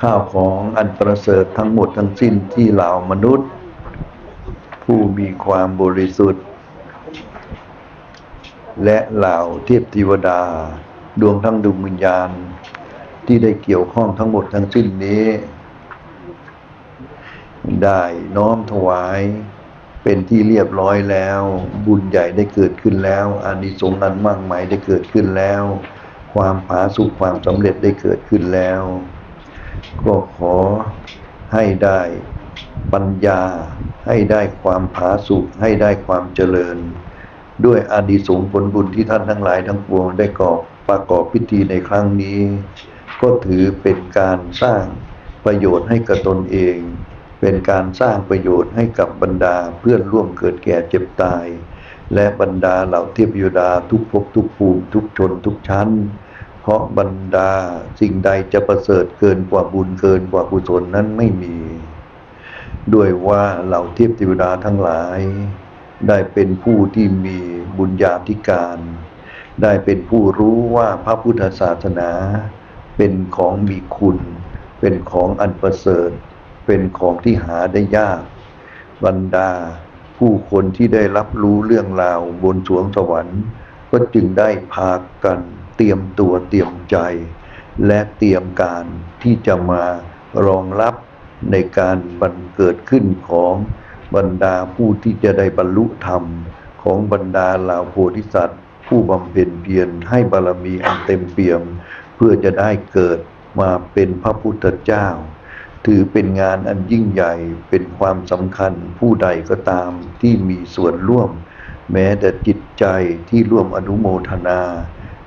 ข้าวของอันประเสริฐทั้งหมดทั้งสิ้นที่เหล่ามนุษย์ ผู้มีความบริสุทธิ์ และเหล่าเทพเทวดา ดวงทั้งดวงวิญญาณ ที่ได้เกี่ยวข้องทั้งหมดทั้งสิ้นนี้ ได้น้อมถวายเป็นที่เรียบร้อยแล้ว บุญใหญ่ได้เกิดขึ้นแล้วอานิสงส์นั้นมากมายได้เกิดขึ้นแล้ว ความผาสุกความสำเร็จได้เกิดขึ้นแล้ว ก็ขอให้ได้ปัญญา ให้ได้ความผาสุกให้ได้ความเจริญ ด้วยอานิสงส์ผลบุญที่ท่านทั้งหลายทั้งปวงได้ก่อประกอบพิธีในครั้งนี้ ก็ถือเป็นการสร้างประโยชน์ให้กับตนเอง เป็นการสร้างประโยชน์ให้กับบรรดาเพื่อนร่วมเกิดแก่เจ็บตาย และบรรดาเหล่าเทพยดาทุกภพทุกภูมิทุกชนทุกชั้น เพราะบรรดาสิ่งใดจะประเสริฐเกินกว่าบุญเกินกว่ากุศลนั้นไม่มี ด้วยว่าเหล่าเทพเทวดาทั้งหลาย ได้เป็นผู้ที่มีบุญญาธิการ ได้เป็นผู้รู้ว่าพระพุทธศาสนา เป็นของมีคุณ เป็นของอันประเสริฐ เป็นของที่หาได้ยาก บรรดาผู้คนที่ได้รับรู้เรื่องราวบนสวงสวรรค์ ก็จึงได้พากัน เตรียมตัวเตรียมใจ และเตรียมการที่จะมารองรับในการบันเกิดขึ้นของบรรดาผู้ที่จะได้บรรลุธรรมของบรรดาเหล่าโพธิสัตว์ ผู้บำเพ็ญเพียรให้บารมีอันเต็มเปี่ยม เพื่อจะได้เกิดมาเป็นพระพุทธเจ้า ถือเป็นงานอันยิ่งใหญ่เป็นความสำคัญผู้ใดก็ตามที่มีส่วนร่วม แม้แต่จิตใจที่ร่วมอนุโมทนา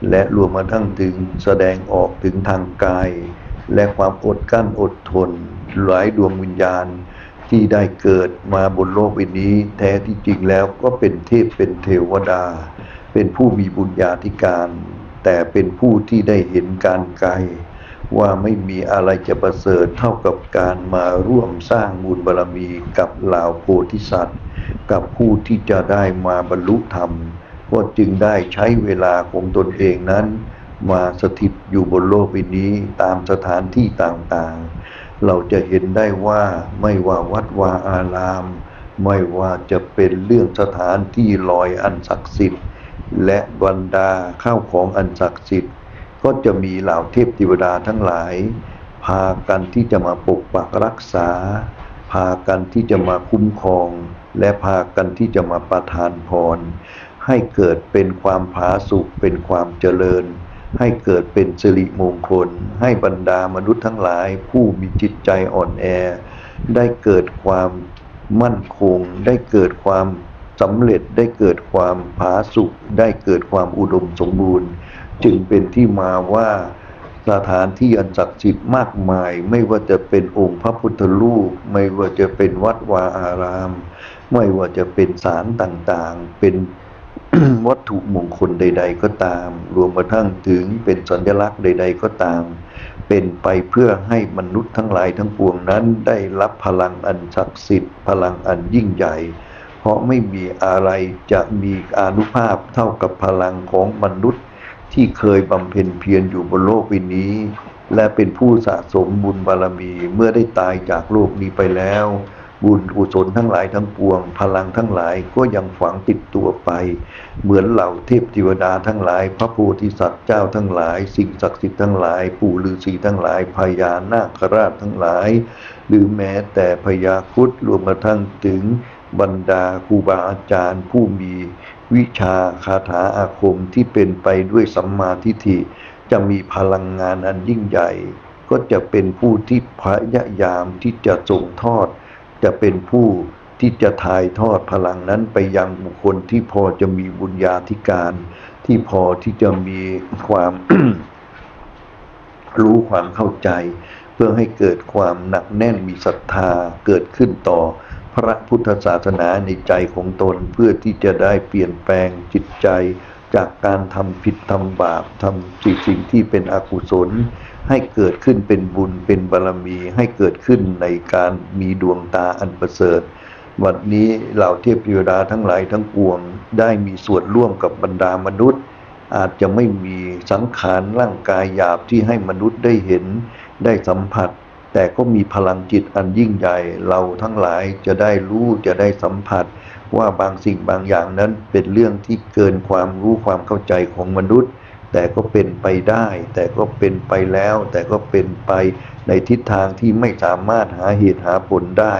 และรวมมาทั้งถึงแสดงออกถึงทางกาย และความอดกั้นอดทน หลายดวงวิญญาณที่ได้เกิดมาบนโลกใบนี้ แท้ที่จริงแล้วก็เป็นเทพเป็นเทวดา เป็นผู้มีบุญญาธิการ แต่เป็นผู้ที่ได้เห็นการไกลว่าไม่มีอะไรจะประเสริฐเท่ากับการมาร่วมสร้างบุญบารมีกับเหล่าโพธิสัตว์ กับผู้ที่จะได้มาบรรลุธรรม ก็จึงได้ใช้เวลาของตนเองนั้น มาสถิตอยู่บนโลกใบนี้ตามสถานที่ต่างๆ เราจะเห็นได้ว่าไม่ว่าวัดวาอาราม ไม่ว่าจะเป็นเรื่องสถานที่ลอยอันศักดิ์สิทธิ์ และบรรดาข้าวของอันศักดิ์สิทธิ์ ก็จะมีเหล่าเทพเทวดาทั้งหลาย พากันที่จะมาปกปักรักษา พากันที่จะมาคุ้มครอง และพากันที่จะมาประทานพร ให้เกิดเป็นความผาสุกเป็นความเจริญ ให้เกิดเป็นสิริมงคล ให้บรรดามนุษย์ทั้งหลาย ผู้มีจิตใจอ่อนแอ ได้เกิดความมั่นคง ได้เกิดความสำเร็จได้เกิดความผาสุกได้เกิดความอุดมสมบูรณ์ จึงเป็นที่มาว่าสถานที่อันศักดิ์สิทธิ์มากมาย ไม่ว่าจะเป็นองค์พระพุทธรูป ไม่ว่าจะเป็นวัดวาอาราม ไม่ว่าจะเป็นศาลต่างๆ เป็น วัตถุมงคลใด ๆ ก็ตาม รวมกระทั่งถึงเป็นสัญลักษณ์ใด ๆ ก็ตาม เป็นไปเพื่อให้มนุษย์ทั้งหลายทั้งปวงนั้นได้รับพลังอันศักดิ์สิทธิ์พลังอันยิ่งใหญ่ เพราะไม่มีอะไรจะมีอานุภาพเท่ากับพลังของมนุษย์ที่เคยบำเพ็ญเพียรอยู่บนโลกใบนี้ และเป็นผู้สะสมบุญบารมีเมื่อได้ตายจากโลกนี้ไปแล้ว บุญกุศลทั้งหลายทั้งปวง พลังทั้งหลายก็ยังฝังติดตัวไป เหมือนเหล่าเทพเทวดาทั้งหลาย พระโพธิสัตว์เจ้าทั้งหลาย สิ่งศักดิ์สิทธิ์ทั้งหลาย ปู่ฤาษีทั้งหลายพญานาคราชทั้งหลาย หรือแม้แต่พญาครุดรวมกระทั่งถึงบรรดาครูบาอาจารย์ ผู้มีวิชาคาถาอาคมที่เป็นไปด้วยสัมมาทิฏฐิจะมีพลังงานอันยิ่งใหญ่ ก็จะเป็นผู้ที่พยายามที่จะส่งทอด จะเป็นผู้ที่จะถ่ายทอดพลังนั้นไปยังบุคคลที่พอจะมีบุญญาธิการ ที่พอที่จะมีความรู้ความเข้าใจ เพื่อให้เกิดความหนักแน่นมีศรัทธาเกิดขึ้นต่อพระพุทธศาสนาในใจของตนเพื่อที่จะได้เปลี่ยนแปลงจิตใจ จากการทำผิดทำบาปทำสิ่งสิ่งที่เป็นอกุศล ให้เกิดขึ้นเป็นบุญเป็นบารมีให้เกิดขึ้นในการมีดวงตาอันประเสริฐวันนี้เหล่าเทพเทวดาทั้งหลายทั้งปวง ได้มีส่วนร่วมกับบรรดามนุษย์ อาจจะไม่มีสังขารร่างกายหยาบที่ให้มนุษย์ได้เห็นได้สัมผัส แต่ก็มีพลังจิตอันยิ่งใหญ่เราทั้งหลายจะได้รู้จะได้สัมผัส ว่าบางสิ่งบางอย่างนั้นเป็นเรื่องที่เกินความรู้ความเข้าใจของมนุษย์ แต่ก็เป็นไปได้ แต่ก็เป็นไปแล้ว แต่ก็เป็นไปในทิศทางที่ไม่สามารถหาเหตุหาผลได้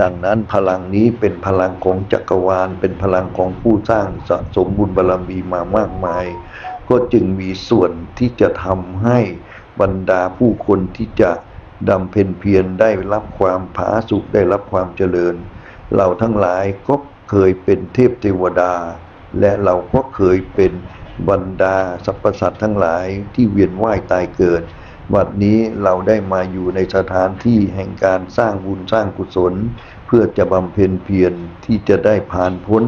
ดังนั้นพลังนี้เป็นพลังของจักรวาล เป็นพลังของผู้สร้างสะสมบุญบารมีมามากมาย ก็จึงมีส่วนที่จะทำให้บรรดาผู้คนที่จะดำเพ็ญเพียรได้รับความผาสุกได้รับความเจริญ เราทั้งหลายก็เคยเป็นเทพเทวดา และเราก็เคยเป็น บรรดาสรรพสัตว์ทั้งหลายที่เวียนว่ายตายเกิดวันนี้เราได้มาอยู่ในสถานที่แห่งการสร้างบุญสร้างกุศล เพื่อจะบำเพ็ญเพียรที่จะได้ผ่านพ้น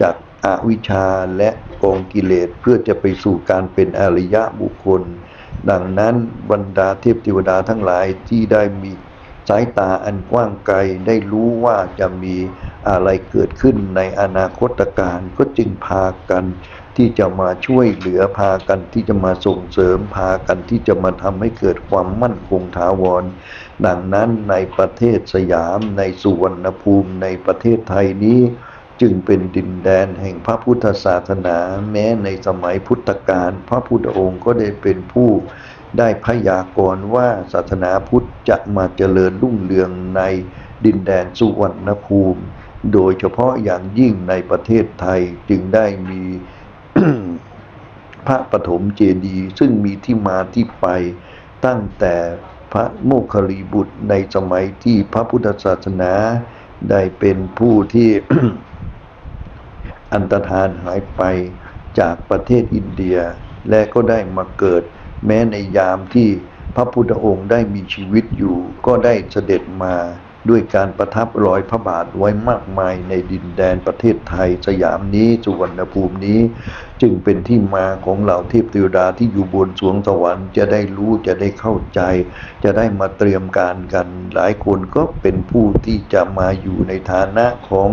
จากอาวิชชาและกองกิเลสเพื่อจะไปสู่การเป็นอริยะบุคคล ดังนั้นบรรดาเทพเทวดาทั้งหลายที่ได้มีสายตาอันกว้างไกลได้รู้ว่าจะมีอะไรเกิดขึ้นในอนาคตการก็จึงพากัน ที่จะมาช่วยเหลือพากันที่จะมาส่งเสริมพากันที่จะมาทำให้เกิดความมั่นคงถาวร ดังนั้นในประเทศสยามในสุวรรณภูมิในประเทศไทยนี้ จึงเป็นดินแดนแห่งพระพุทธศาสนา แม้ในสมัยพุทธกาลพระพุทธองค์ก็ได้เป็นผู้ได้พยากรณ์ว่าศาสนาพุทธจะมาเจริญรุ่งเรืองในดินแดนสุวรรณภูมิ โดยเฉพาะอย่างยิ่งในประเทศไทยจึงได้มี พระปฐมเจดีย์ซึ่งมีที่มาที่ไปตั้งแต่พระโมคคัลลีบุตรในสมัยที่พระพุทธศาสนาได้เป็นผู้ที่อันตรธานหายไปจากประเทศอินเดีย และก็ได้มาเกิด แม้ในยามที่พระพุทธองค์ได้มีชีวิตอยู่ก็ได้เสด็จมา ด้วยการประทับรอยพระบาทไว้มากมายในดินแดนประเทศไทยสยามนี้สุวรรณภูมินี้ จึงเป็นที่มาของเหล่าเทพเทวดาที่อยู่บนสวงสวรรค์จะได้รู้จะได้เข้าใจ จะได้มาเตรียมการกัน หลายคนก็เป็นผู้ที่จะมาอยู่ในฐานะของ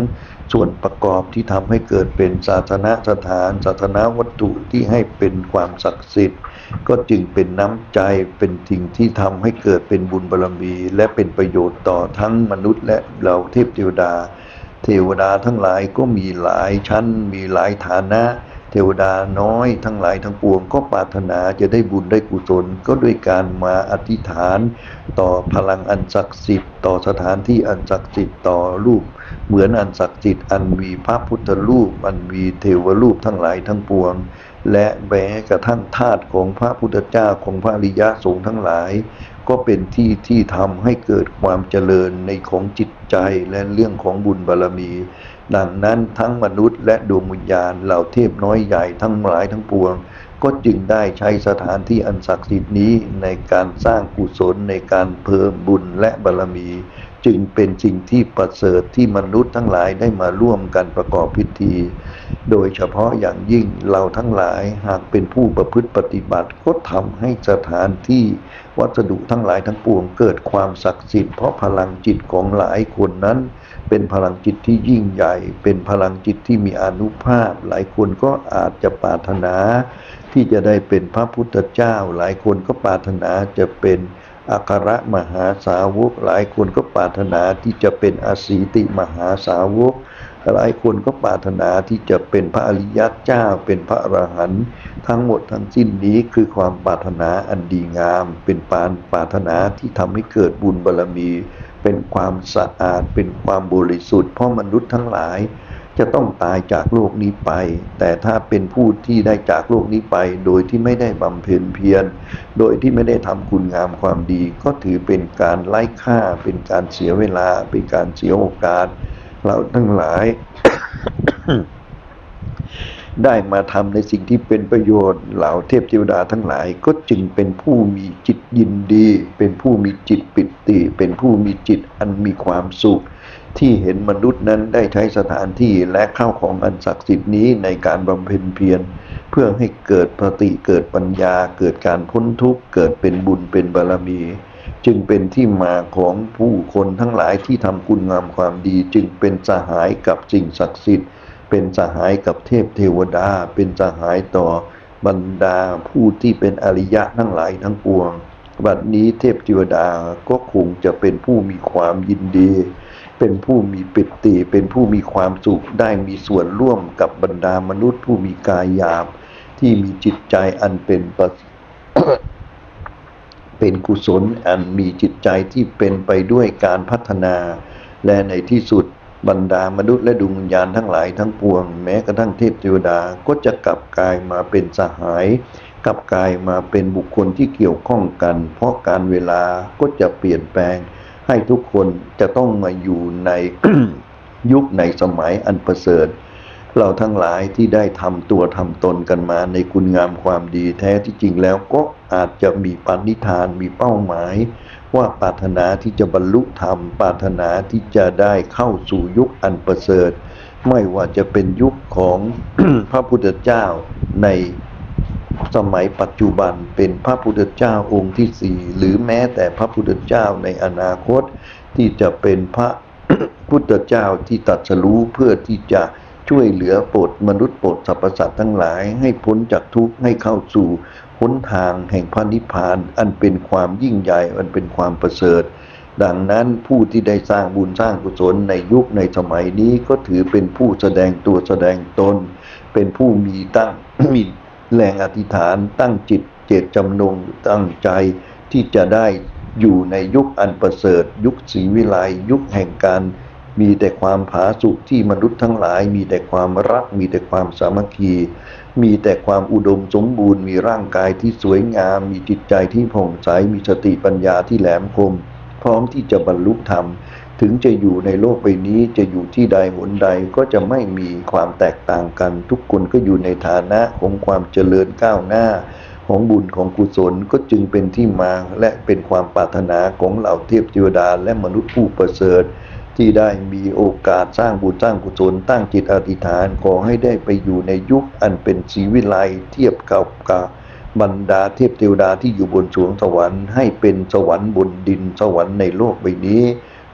ส่วนประกอบที่ทำให้เกิดเป็นศาสนสถานศาสนาวัตถุที่ให้เป็นความศักดิ์สิทธิ์ ก็จึงเป็นน้ำใจเป็นสิ่งที่ทำให้เกิดเป็นบุญบารมี และเป็นประโยชน์ต่อทั้งมนุษย์ และเราเทพเทวดา เทวดาทั้งหลายก็มีหลายชั้น มีหลายฐานะ เทวดาน้อยทั้งหลายทั้งปวง ก็ปรารถนาจะได้บุญได้กุศลก็ด้วยการมาอธิษฐาน ต่อพลังอันศักดิ์สิทธิ์ ต่อสถานที่อันศักดิ์สิทธิ์ต่อรูปเหมือนอันศักดิ์สิทธิ์อันมีพระพุทธรูปอันมีเทวรูปทั้งหลายทั้งปวง และแม้กระทั่งธาตุของพระพุทธเจ้าของพระริยสงฆ์ทั้งหลาย ก็เป็นที่ที่ทำให้เกิดความเจริญในของจิตใจและเรื่องของบุญบารรมี ดังนั้นทั้งมนุษย์และดวงวิญญาณเหล่าเทพน้อยใหญ่ทั้งหลายทั้งปวง ก็จึงได้ใช้สถานที่อันศักดิ์สิทธิ์นี้ในการสร้างกุศลในการเพิ่มบุญและบารรมี จึงเป็นสิ่งที่ประเสริฐที่มนุษย์ทั้งหลายได้มาร่วมกันประกอบพิธี โดยเฉพาะอย่างยิ่งเราทั้งหลายหากเป็นผู้ประพฤติปฏิบัติก็ทำให้สถานที่วัสดุทั้งหลายทั้งปวงเกิดความศักดิ์สิทธิ์เพราะพลังจิตของหลายคนนั้น เป็นพลังจิตที่ยิ่งใหญ่ เป็นพลังจิตที่มีอนุภาพ หลายคนก็อาจจะปรารถนา ที่จะได้เป็นพระพุทธเจ้า หลายคนก็ปรารถนาจะเป็น อัครมหาสาวก หลายคนก็ปรารถนาที่จะเป็นอสีติมหาสาวก หลายคนก็ปรารถนาที่จะเป็นพระอริยเจ้าเป็นพระอรหันต์ทั้งหมดทั้งสิ้นนี้คือความปรารถนาอันดีงาม เป็นปานปรารถนาที่ทำให้เกิดบุญบารรมี เป็นความสะอาดเป็นความบริสุทธิ์เพราะมนุษย์ทั้งหลาย จะต้องตายจากโลกนี้ไป แต่ถ้าเป็นผู้ที่ได้จากโลกนี้ไป โดยที่ไม่ได้บำเพ็ญเพียร โดยที่ไม่ได้ทำคุณงามความดี ก็ถือเป็นการไร้ค่า เป็นการเสียเวลา เป็นการเสียโอกาส เราทั้งหลาย ได้มาทำในสิ่งที่เป็นประโยชน์ เหล่าเทพเทวดาทั้งหลาย ก็จึงเป็นผู้มีจิตยินดี เป็นผู้มีจิตปิติ เป็นผู้มีจิตอันมีความสุข ที่เห็นมนุษย์นั้นได้ใช้สถานที่และข้าวของอันศักดิ์สิทธิ์นี้ในการบำเพ็ญเพียรเพื่อให้เกิดปฏิเกิดปัญญา เกิดการพ้นทุกข์เกิดเป็นบุญเป็นบารมี จึงเป็นที่มาของผู้คนทั้งหลายที่ทำคุณงามความดี จึงเป็นสหายกับสิ่งศักดิ์สิทธิ์ เป็นสหายกับเทพเทวดา เป็นสหายต่อบรรดาผู้ที่เป็นอริยะทั้งหลายทั้งปวง บัดนี้เทพเทวดาก็คงจะเป็นผู้มีความยินดี เป็นผู้มีปิติ เป็นผู้มีความสุขได้มีส่วนร่วมกับบรรดามนุษย์ ผู้มีกายหยาบ ที่มีจิตใจอันเป็นปเป็นกุศลอันมีจิตใจที่เป็นไปด้วยการพัฒนา และในที่สุดบรรดามนุษย์และดวงวิญญาณทั้งหลายทั้งปวง แม้กระทั่งเทพเทวดาก็จะกลับกายมาเป็นสหายกลับกายมาเป็นบุคคลที่เกี่ยวข้องกัน เพราะการเวลาก็จะเปลี่ยนแปลง ให้ทุกคนจะต้องมาอยู่ในยุคในสมัยอันประเสริฐ เราทั้งหลายที่ได้ทำตัวทำตนกันมาในคุณงามความดีแท้ที่จริงแล้วก็อาจจะมีปณิธานมีเป้าหมาย ว่าปรารถนาที่จะบรรลุธรรม ปรารถนาที่จะได้เข้าสู่ยุคอันประเสริฐ ไม่ว่าจะเป็นยุคของพระพุทธเจ้าใน สมัยปัจจุบันเป็นพระพุทธเจ้าองค์ที่สี่หรือแม้แต่พระพุทธเจ้าในอนาคต ที่จะเป็นพระพุทธเจ้าที่ตรัสรู้เพื่อที่จะช่วยเหลือโปรดมนุษย์โปรดสรรพสัตว์ทั้งหลาย ให้พ้นจากทุกข์ให้เข้าสู่หนทางแห่งพระนิพพาน อันเป็นความยิ่งใหญ่อันเป็นความประเสริฐ ดังนั้นผู้ที่ได้สร้างบุญสร้างกุศลในยุคในสมัยนี้ก็ถือเป็นผู้แสดงตัวแสดงตน เป็นผู้มีตั้งมี แรงอธิษฐานตั้งจิตเจตจำนงตั้งใจที่จะได้อยู่ในยุคอันประเสริฐ ยุคศรีวิไลยุคแห่งการมีแต่ความผาสุกที่มนุษย์ทั้งหลาย มีแต่ความรัก มีแต่ความสามัคคี มีแต่ความอุดมสมบูรณ์ มีร่างกายที่สวยงาม มีจิตใจที่ผ่องใส มีสติปัญญาที่แหลมคม พร้อมที่จะบรรลุธรรม ถึงจะอยู่ในโลกใบนี้จะอยู่ที่ใดหนใดก็จะไม่มีความแตกต่างกัน ทุกคนก็อยู่ในฐานะของความเจริญก้าวหน้า ของบุญของกุศลก็จึงเป็นที่มาและเป็นความปรารถนาของเหล่าเทพเทวดาและมนุษย์ผู้ประเสริฐ ที่ได้มีโอกาสสร้างบุญสร้างกุศลตั้งจิตอธิษฐานขอให้ได้ไปอยู่ในยุคอันเป็นชีวิไลเทียบกับกับบรรดาเทพเทวดาที่อยู่บนสวงสวรรค์ให้เป็นสวรรค์บนดินสวรรค์ในโลกใบนี้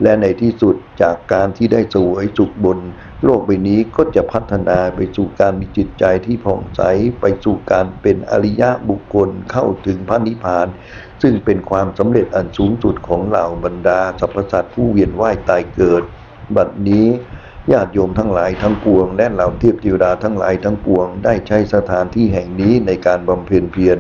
และในที่สุดจากการที่ได้สวยสุขบน โลกใบนี้ก็จะพัฒนาไปสู่การมีจิตใจที่ผ่องใสไปสู่การเป็นอริยะบุคคลเข้าถึงพระนิพพาน ซึ่งเป็นความสำเร็จอันสูงสุดของเหล่าบรรดาสรรพสัตว์ผู้เวียนว่ายตายเกิด บัดนี้ญาติโยมทั้งหลายทั้งปวงและเหล่าเทพเทวดาทั้งหลายทั้งปวง ได้ใช้สถานที่แห่งนี้ในการบำเพ็ญเพียร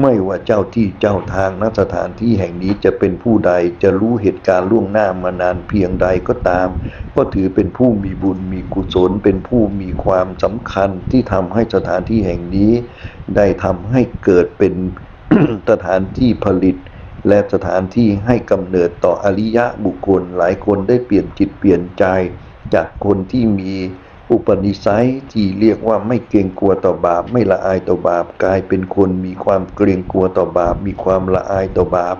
ไม่ว่าเจ้าที่เจ้าทางณสถานที่แห่งนี้จะเป็นผู้ใดจะรู้เหตุการณ์ล่วงหน้ามานานเพียงใดก็ตาม ก็ถือเป็นผู้มีบุญมีกุศล เป็นผู้มีความสำคัญที่ทำให้สถานที่แห่งนี้ ได้ทำให้เกิดเป็นสถานที่ผลิต และสถานที่ให้กำเนิดต่ออริยะบุคคลหลายคนได้เปลี่ยนจิตเปลี่ยนใจ จากคนที่มี อุปนิสัยที่เรียกว่าไม่เกรงกลัวต่อบาป ไม่ละอายต่อบาป กลายเป็นคนมีความเกรงกลัวต่อบาป มีความละอายต่อบาป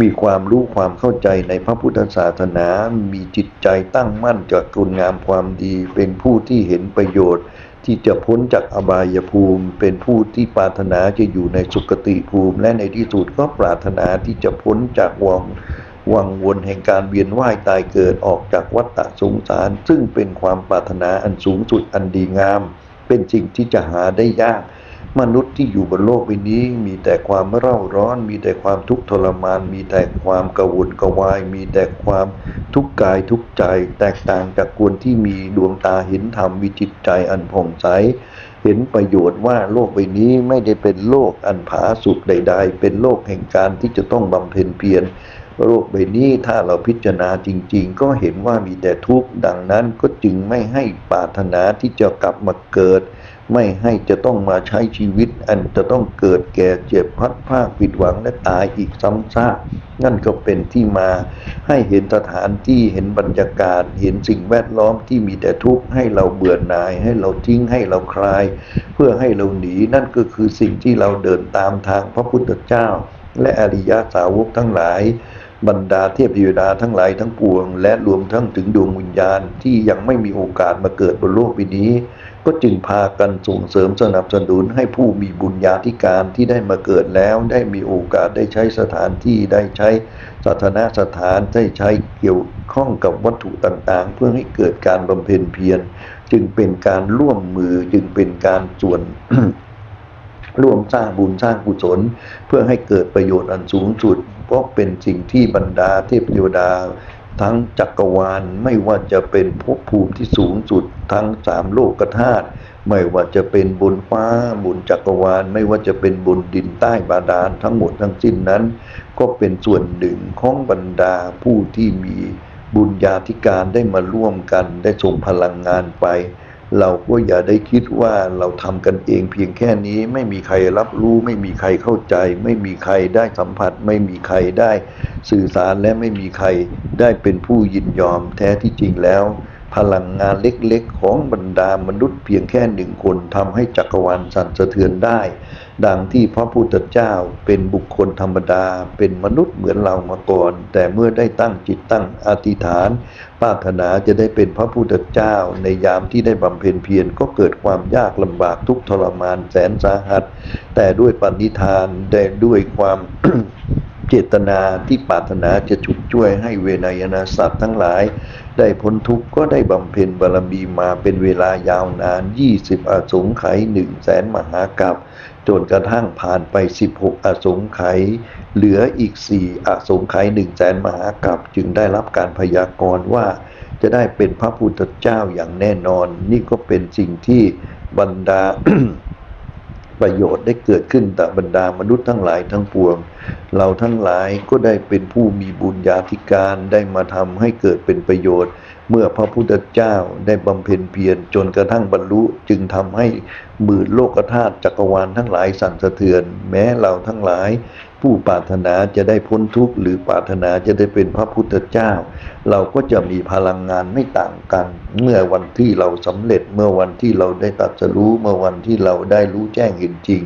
มีความรู้ความเข้าใจในพระพุทธศาสนา มีจิตใจตั้งมั่นจากคุณงามความดี เป็นผู้ที่เห็นประโยชน์ ที่จะพ้นจากอบายภูมิ เป็นผู้ที่ปรารถนาจะอยู่ในสุคติภูมิ และในที่สุดก็ปรารถนาที่จะพ้นจากวง วังวนแห่งการเวียนว่ายตายเกิดออกจากวัฏฏะสงสาร ซึ่งเป็นความปรารถนาอันสูงสุดอันดีงาม เป็นสิ่งที่จะหาได้ยาก มนุษย์ที่อยู่บนโลกใบนี้ มีแต่ความเร่าร้อน มีแต่ความทุกข์ทรมาน มีแต่ความกระวนกระวาย มีแต่ความทุกข์กายทุกข์ใจ แตกต่างจากคนที่มีดวงตาเห็นธรรมมีจิตใจอันผ่องใสเห็นประโยชน์ว่าโลกใบนี้ไม่ได้เป็นโลกอันผาสุกใด ๆ เป็นโลกแห่งการที่จะต้องบำเพ็ญเพียร โลกใบนี้ถ้าเราพิจารณาจริง ๆ ก็เห็นว่ามีแต่ทุกข์ดังนั้นก็จึงไม่ให้ปรารถนาที่จะกลับมาเกิด ไม่ให้จะต้องมาใช้ชีวิต อันจะต้องเกิดแก่เจ็บพัดพรากผิดหวังและตายอีกซ้ำซากนั่นก็เป็นที่มาให้เห็นสถานที่เห็นบรรยากาศ เห็นสิ่งแวดล้อมที่มีแต่ทุกข์ให้เราเบื่อหน่าย ให้เราทิ้งให้เราคลาย เพื่อให้เราหนีนั่นก็คือสิ่งที่เราเดินตามทางพระพุทธเจ้า และอริยสาวกทั้งหลาย บรรดาเทพเทวดาทั้งหลายทั้งปวง และรวมทั้งถึงดวงวิญญาณที่ยังไม่มีโอกาสมาเกิดบนโลกใบนี้ ก็จึงพากันส่งเสริมสนับสนุนให้ผู้มีบุญญาธิการที่ได้มาเกิดแล้ว ได้มีโอกาสได้ใช้สถานที่ได้ใช้สถานสถานได้ใช้เกี่ยวข้องกับวัตถุต่างๆ เพื่อให้เกิดการบำเพ็ญเพียรจึงเป็นการร่วมมือจึงเป็นการส่วน ร่วมสร้างบุญสร้างกุศล เพื่อให้เกิดประโยชน์อันสูงสุด เพราะเป็นสิ่งที่บรรดาเทพเทวดา ทั้งจักรวาลไม่ว่าจะเป็นภพภูมิที่สูงสุด ทั้งสามโลกธาตุไม่ว่าจะเป็นบนฟ้าบนจักรวาล ไม่ว่าจะเป็นบนดินใต้บาดาลทั้งหมดทั้งสิ้นนั้น ก็เป็นส่วนหนึ่งของบรรดาผู้ที่มีบุญญาธิการได้มาร่วมกันได้ส่งพลังงานไป เราก็อย่าได้คิดว่าเราทำกันเองเพียงแค่นี้ไม่มีใครรับรู้ ไม่มีใครเข้าใจ ไม่มีใครได้สัมผัส ไม่มีใครได้สื่อสารและไม่มีใครได้เป็นผู้ยินยอมแท้ที่จริงแล้ว พลังงานเล็กๆ ของบรรดามนุษย์เพียงแค่หนึ่งคนทำให้จักรวาลสั่นสะเทือนได้ ดังที่พระพุทธเจ้าเป็นบุคคลธรรมดา เป็นมนุษย์เหมือนเรามาก่อน แต่เมื่อได้ตั้งจิตตั้งอธิษฐานปรารถนาจะได้เป็นพระพุทธเจ้า ในยามที่ได้บำเพ็ญเพียรก็เกิดความยากลำบากทุกทรมานแสนสาหัส แต่ด้วยปณิธานได้ด้วยความ เจตนาที่ปรารถนาจะฉุกช่วยให้เวนยนาสัตว์ทั้งหลาย ได้พ้นทุกข์ก็ได้บำเพ็ญบารมีมาเป็นเวลายาวนาน 20 อสงไขยหนึ่งแสนมหากัปจนกระทั่งผ่านไป 16 อสงไขยเหลืออีก 4 อสงไขยหนึ่งแสนมหากัปจึงได้รับการพยากรณ์ว่าจะได้เป็นพระพุทธเจ้าอย่างแน่นอน นี่ก็เป็นสิ่งที่บรรดา ประโยชน์ได้เกิดขึ้นต่อบรรดามนุษย์ทั้งหลายทั้งปวง เราทั้งหลายก็ได้เป็นผู้มีบุญญาธิการได้มาทำให้เกิดเป็นประโยชน์ เมื่อพระพุทธเจ้าได้บำเพ็ญเพียรจนกระทั่งบรรลุจึงทำให้หมื่นโลกธาตุจักรวาลทั้งหลายสั่นสะเทือน แม้เราทั้งหลาย ผู้ปรารถนาจะได้พ้นทุกข์หรือปรารถนาจะได้เป็นพระพุทธเจ้า เราก็จะมีพลังงานไม่ต่างกัน เมื่อวันที่เราสำเร็จเมื่อวันที่เราได้ตรัสรู้เมื่อวันที่เราได้รู้แจ้งเห็นจริง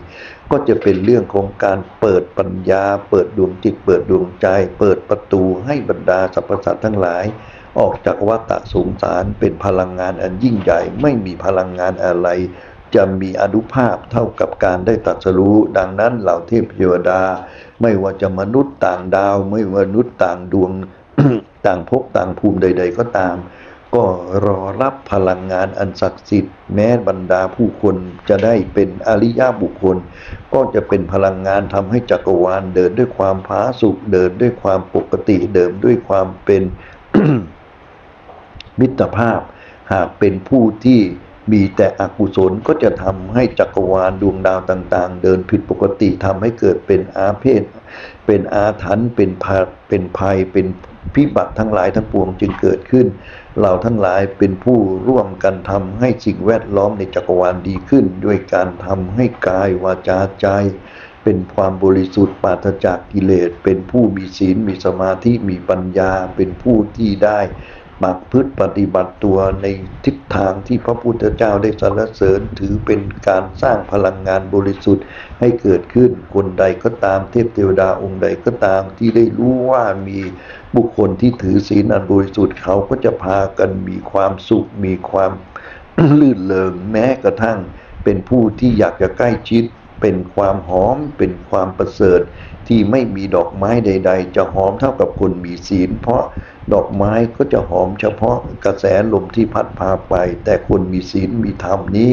ก็จะเป็นเรื่องของการเปิดปัญญา เปิดดวงจิต เปิดดวงใจ เปิดประตูให้บรรดาสรรพสัตว์ทั้งหลาย ออกจากวัฏสงสารเป็นพลังงานอันยิ่งใหญ่ไม่มีพลังงานอะไร จะมีอนุภาพเท่ากับการได้ตรัสรู้ ดังนั้นเหล่าเทพเทวดา ไม่ว่าจะมนุษย์ต่างดาว ไม่ว่ามนุษย์ต่างดวงต่างภพต่างภูมิใด ๆ ก็ตาม ก็รอรับพลังงานอันศักดิ์สิทธิ์ แม้บรรดาผู้คนจะได้เป็นอริยบุคคล ก็จะเป็นพลังงานทำให้จักรวาลเดินด้วยความผาสุกเดินด้วยความปกติเดินด้วยความเป็นมิตรภาพ หากเป็นผู้ที่ มีแต่อกุศลก็จะทำให้จักรวาลดวงดาวต่าง ๆ เดินผิดปกติทำให้เกิดเป็นอาเพศ เป็นอาถรรพ์เป็นภาเป็นภัยเป็นพิบัติทั้งหลายทั้งปวงจึงเกิดขึ้น เราทั้งหลายเป็นผู้ร่วมกันทำให้สิ่งแวดล้อมในจักรวาลดีขึ้น ด้วยการทำให้กายวาจาใจ เป็นความบริสุทธิ์ปราศจากกิเลส เป็นผู้มีศีลมีสมาธิมีปัญญา เป็นผู้ที่ได้ ปักพฤติปฏิบัติตัวในทิศทางที่พระพุทธเจ้าได้สรรเสริญถือเป็นการสร้างพลังงานบริสุทธิ์ให้เกิดขึ้นคนใดก็ตามเทพเทวดาองค์ใดก็ตามที่ได้รู้ว่ามีบุคคลที่ถือศีลอันบริสุทธิ์เขาก็จะพากันมีความสุข มีความลื่นเริงแม้กระทั่งเป็นผู้ที่อยากจะใกล้ชิดเป็นความหอมเป็นความประเสริฐ ที่ไม่มีดอกไม้ใด ๆ จะหอมเท่ากับคนมีศีล เพราะดอกไม้ก็จะหอมเฉพาะกระแสลมที่พัดพาไป แต่คนมีศีลมีธรรมนี้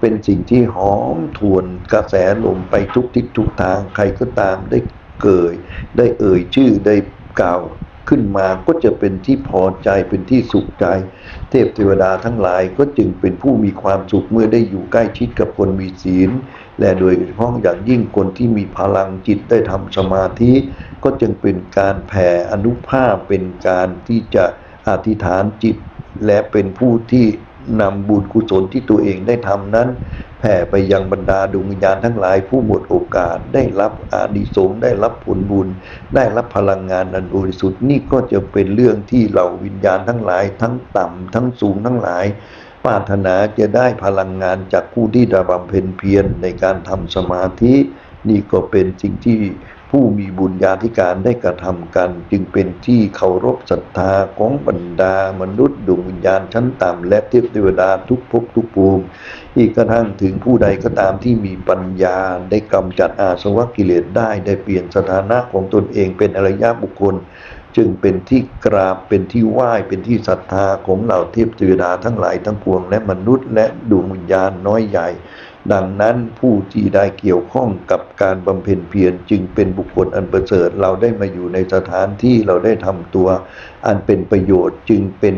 เป็นสิ่งที่หอมทวนกระแสลมไปทุกทิศทุกทางใครก็ตามได้เกยได้เอ่ยชื่อได้กล่าว ขึ้นมาก็จะเป็นที่พอใจเป็นที่สุขใจ เทพเทวดาทั้งหลายก็จึงเป็นผู้มีความสุขเมื่อได้อยู่ใกล้ชิดกับคนมีศีล และโดยเฉพาะอย่างยิ่งคนที่มีพลังจิตได้ทำสมาธิ ก็จึงเป็นการแผ่อนุภาพเป็นการที่จะอธิษฐานจิต และเป็นผู้ที่ นำบุญกุศลที่ตัวเองได้ทำนั้น แผ่ไปยังบรรดาดวงวิญญาณทั้งหลายผู้หมดโอกาสได้รับอานิสงส์ได้รับผลบุญ ได้รับพลังงานอันบริสุทธิ์นี่ก็จะเป็นเรื่องที่เราวิญญาณทั้งหลาย ทั้งต่ำทั้งสูงทั้งหลายปรารถนาจะได้พลังงานจากผู้ที่ด้บำเพ็ญเพียรในการทำสมาธิ นี่ก็เป็นสิ่งที่ ผู้มีบุญญาธิการได้กระทำกัน จึงเป็นที่เคารพศรัทธาของบรรดามนุษย์ดวงวิญญาณชั้นต่ำและเทพเทวดาทุกภพทุกภูมิ อีกกระทั่งถึงผู้ใดก็ตามที่มีปัญญาได้กำจัดอาสวะกิเลสได้ได้เปลี่ยนสถานะของตนเองเป็นอริยบุคคล จึงเป็นที่กราบเป็นที่ไหว้เป็นที่ศรัทธาของเหล่าเทพเทวดาทั้งหลายทั้งปวงและมนุษย์ และดวงวิญญาณน้อยใหญ่ ดังนั้นผู้ที่ได้เกี่ยวข้องกับการบำเพ็ญเพียรจึงเป็นบุคคลอันประเสริฐเราได้มาอยู่ในสถานที่เราได้ทำตัว อันเป็นประโยชน์จึงเป็น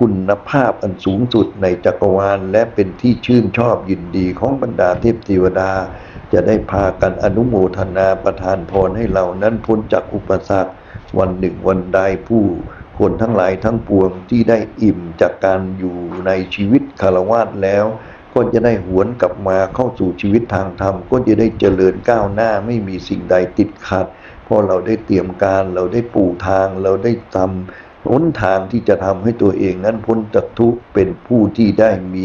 คุณภาพอันสูงสุดในจักรวาล และเป็นที่ชื่นชอบยินดีของบรรดาเทพเทวดา จะได้พากันอนุโมทนาประทานพรให้เรานั้นพ้นจากอุปสรรควันหนึ่งวันใดผู้คนทั้งหลายทั้งปวงที่ได้อิ่มจากการอยู่ในชีวิตคารวะแล้ว ก็จะได้หวนกลับมาเข้าสู่ชีวิตทางธรรม ก็จะได้เจริญก้าวหน้าไม่มีสิ่งใดติดขัด เพราะเราได้เตรียมการเราได้ปูทางเราได้ทำหนทางที่จะทำให้ตัวเองนั้นพ้นจากทุกข์เป็นผู้ที่ได้มี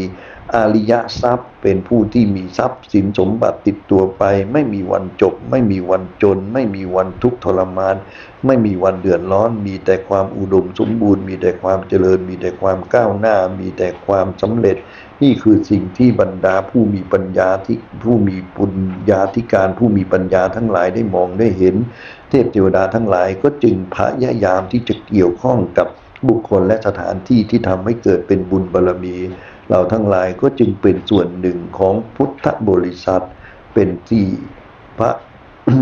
อาริยทรัพย์เป็นผู้ที่มีทรัพย์สินสมบัติติดตัวไป ไม่มีวันจบ ไม่มีวันจน ไม่มีวันทุกข์ทรมาน ไม่มีวันเดือดร้อน มีแต่ความอุดมสมบูรณ์ มีแต่ความเจริญ มีแต่ความก้าวหน้า มีแต่ความสำเร็จ นี่คือสิ่งที่บรรดาผู้มีปัญญาที่ผู้มีปุญญาธิการผู้มีปัญญาทั้งหลายได้มองได้เห็น เทพเทวดาทั้งหลายก็จึงพยายามที่จะเกี่ยวข้องกับบุคคลและสถานที่ที่ทำให้เกิดเป็นบุญบารรมี เราทั้งหลายก็จึงเป็นส่วนหนึ่งของพุทธบริษัท เป็นที่พระ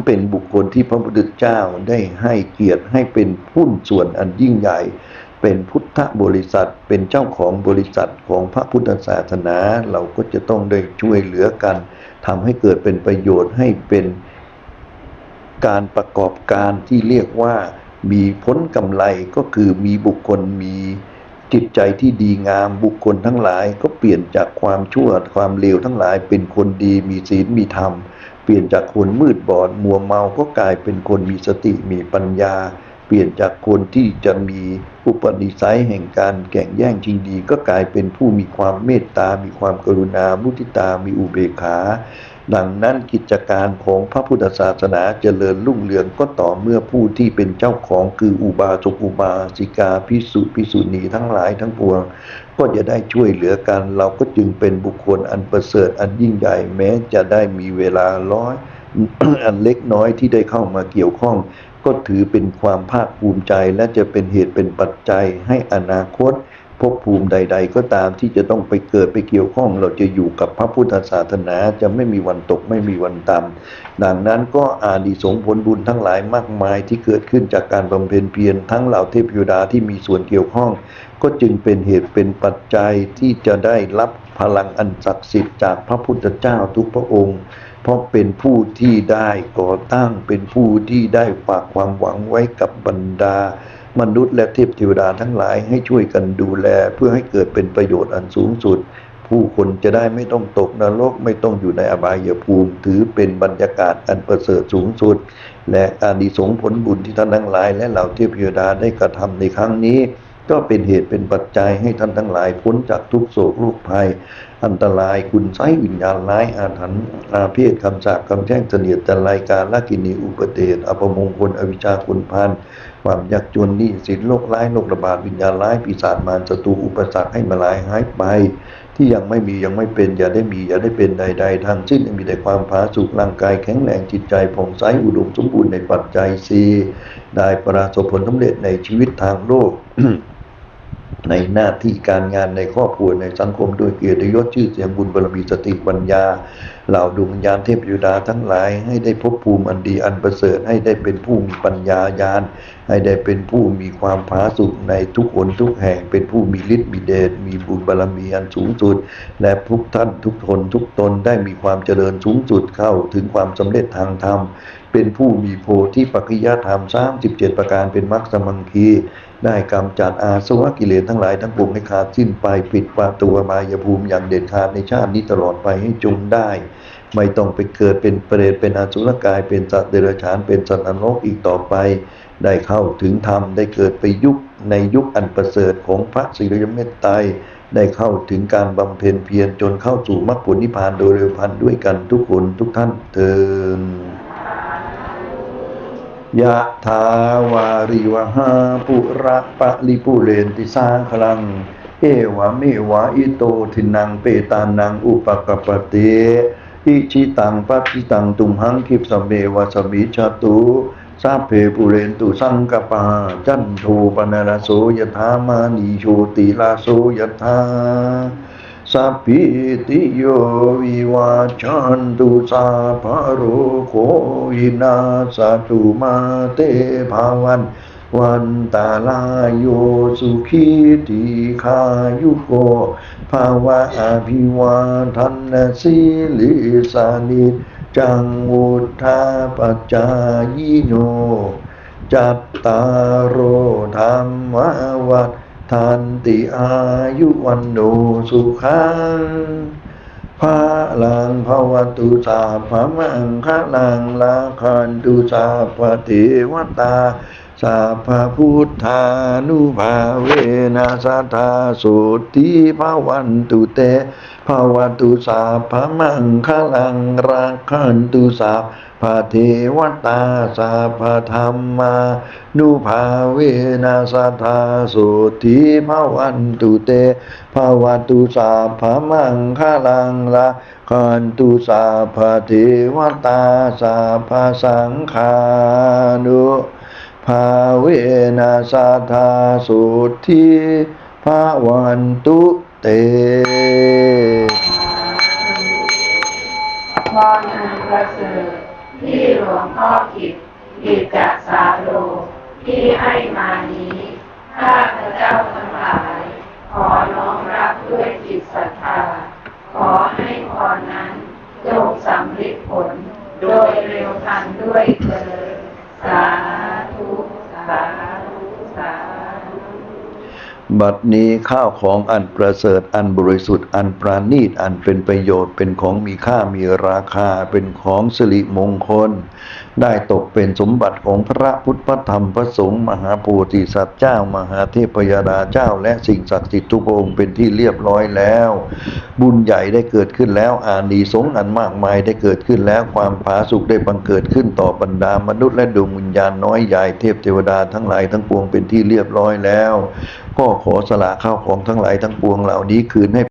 เป็นบุคคลที่พระพุทธเจ้าได้ให้เกียรติให้เป็นหุ้นส่วนอันยิ่งใหญ่ เป็นพุทธบริษัทเป็นเจ้าของบริษัทของพระพุทธศาสนา เราก็จะต้องได้ช่วยเหลือกันทำให้เกิดเป็นประโยชน์ให้เป็นการประกอบการที่เรียกว่ามีผลกำไรก็คือมีบุคคลมีจิตใจที่ดีงามบุคคลทั้งหลาย ก็เปลี่ยนจากความชั่วความเลวทั้งหลาย เป็นคนดีมีศีลมีธรรม เปลี่ยนจากคนมืดบอดมัวเมาก็กลายเป็นคนมีสติมีปัญญา เปลี่ยนจากคนที่จะมีอุปนิสัยแห่งการแข่งแย่งชิงดี ก็กลายเป็นผู้มีความเมตตา มีความกรุณา มุทิตา มีอุเบกขา ดังนั้นกิจการของพระพุทธศาสนาเจริญรุ่งเรืองก็ต่อเมื่อผู้ที่เป็นเจ้าของคืออุบาสกอุบาสิกาพิสุพิสุณีทั้งหลายทั้งปวง ก็จะได้ช่วยเหลือกัน เราก็จึงเป็นบุคคลอันประเสริฐอันยิ่งใหญ่แม้จะได้มีเวลาร้อยอันเล็กน้อยที่ได้เข้ามาเกี่ยวข้อง ก็ถือเป็นความภาคภูมิใจและจะเป็นเหตุเป็นปัจจัยให้อนาคตภพภูมิใด ๆ ก็ตามที่จะต้องไปเกิดไปเกี่ยวข้อง เราจะอยู่กับพระพุทธศาสนาจะไม่มีวันตกไม่มีวันต่ำดังนั้นก็อาดีสงส์ผลบุญทั้งหลายมากมายที่เกิดขึ้นจากการบำเพ็ญเพียรทั้งเหล่าเทพยดาที่มีส่วนเกี่ยวข้อง ก็จึงเป็นเหตุเป็นปัจจัยที่จะได้รับพลังอันศักดิ์สิทธิ์จากพระพุทธเจ้าทุกพระองค์ เพราะเป็นผู้ที่ได้ก่อตั้งเป็นผู้ที่ได้ฝากความหวังไว้กับบรรดา มนุษย์และเทพเทวดาทั้งหลายให้ช่วยกันดูแล เพื่อให้เกิดเป็นประโยชน์อันสูงสุด ผู้คนจะได้ไม่ต้องตกนรกไม่ต้องอยู่ในอบายภูมิ ถือเป็นบรรยากาศอันประเสริฐสูงสุด และอานิสงส์ผลบุญที่ท่านทั้งหลาย และเหล่าเทพเทวดาได้กระทำในครั้งนี้ ก็เป็นเหตุเป็นปัจจัยให้ท่านทั้งหลายพ้นจากทุกโศกโรคภัย อันตรายคุณไส้วิญญาณร้ายอาถรรพ์อาเพศคำสาปคำแช่งเสนียดแต่รายการละกินีอุปเทศอัปมงคลอวิชาคุณพันความยากจนหนี้สินโรคร้ายโรคระบาดวิญญาณร้ายปีศาจมารศัตรูอุปสรรคให้มาลายหายไปที่ยังไม่มียังไม่เป็นอย่าได้มีอย่าได้เป็นใด ๆ ทางสิ้นมีแต่ความผาสุกร่างกายแข็งแรงจิตใจผ่องใสอุดมสมบูรณ์ในปัจจัยสีได้ประสบผลสำเร็จในชีวิตทางโลก ในหน้าที่การงานในครอบครัวในสังคมด้วยเกียรติยศชื่อเสียงบุญบารมีสติปัญญา เหล่าดวงวิญญาณเทพยุดาทั้งหลายให้ได้พบภูมิอันดีอันประเสริฐให้ได้เป็นผู้มีปัญญาญาณให้ได้เป็นผู้มีความผาสุกในทุกคนทุกแห่ง เป็นผู้มีฤทธิ์มีเดชมีบุญบารมีอันสูงสุด และทุกท่านทุกคนทุกตนได้มีความเจริญสูงสุดเข้าถึงความสำเร็จทางธรรม เป็นผู้มีโพธิปัจจยธรรม37ประการเป็นมรรคสมังคี ได้กำจัดอาสวะกิเลสทั้งหลายทั้งปวงให้ขาดสิ้นไปปิดประตูมายภูมิอย่างเด็ดขาดในชาตินี้ตลอดไปให้จงได้ ไม่ต้องไปเกิดเป็นเปรตเป็นอสุรกายเป็นสัตว์เดรัจฉานเป็นสัตว์นรกอีกต่อไป ได้เข้าถึงธรรมได้เกิดไปยุคในยุคอันประเสริฐของพระสิริยมเมตไตรได้เข้าถึงการบำเพ็ญเพียรจนเข้าสู่มรรคผลนิพพานโดยเร็วพันด้วยกันทุกคนทุกท่านเทิน ยะถาวาริวหาปุระปะลิปุเรนติสาคลัง เอวะเมวะอิโตทินังเปตานังอุปกปปเตอิชิตังปัจิตังตุมหังคิปสเมวะสมิชาตุสาเพปุเรนตุสังกปา จันโทปนารโสยถามานีโชติลาโสยถา สัพพิติโยวิวาชันตุสาภโรโควินาสตุมาเตภาวันวันตาลายโยสุขีติขายุโกภาวะอภิวาทันสีลิสานิจังวุธาปจายโน จัตตารโธรรมวัฏ ทันติอายุวันโนสุขังภาลังภวตุสาพมังคะลังลาคันตุสาปเทวตาสัพพพุทธานุภาเวนะสัทธาสุติภาวันตุเตภาวตุสาพมังคะลังรักขันตุสาพาเทวตาสัพธรรมานุภาเวนะสัทธาสุติภาวันตุเตภาวตุสาพมังคลังรักขันตุสาพาเทวตาสัพสังฆานุภาเวนัสาธาสุทธิภาวันตุเต พรอันประเสริฐที่ห ลวงพ่อขิดดิจจสาโลที่ให้มานี้ข้าพระเจ้าทั้งหลาย ขอน้อมรับด้วยจิตศรัทธา ขอให้พรนั้นจงสำลิดผล โดยเร็วทันด้วยเถิดสาธุสาธุสาธุ บัดนี้ข้าวของอันประเสริฐอันบริสุทธิ์อันปราณีตอันเป็นประโยชน์เป็นของมีค่ามีราคาเป็นของสิริมงคล ได้ตกเป็นสมบัติของพระพุทธธรรมพระสงฆ์มหาโพธิสัตว์เจ้า มหาเทพยดาเจ้า และสิ่งศักดิ์สิทธิ์ทุกพระองค์เป็นที่เรียบร้อยแล้ว บุญใหญ่ได้เกิดขึ้นแล้วอานิสงส์อันมากมายได้เกิดขึ้นแล้วความผาสุกได้บังเกิดขึ้นต่อบรรดามนุษย์และดวงวิญญาณน้อยใหญ่เทพเทวดาทั้งหลายทั้งปวงเป็นที่เรียบร้อยแล้ว ก็ขอสละข้าวของทั้งหลายทั้งปวงเหล่านี้คืนให้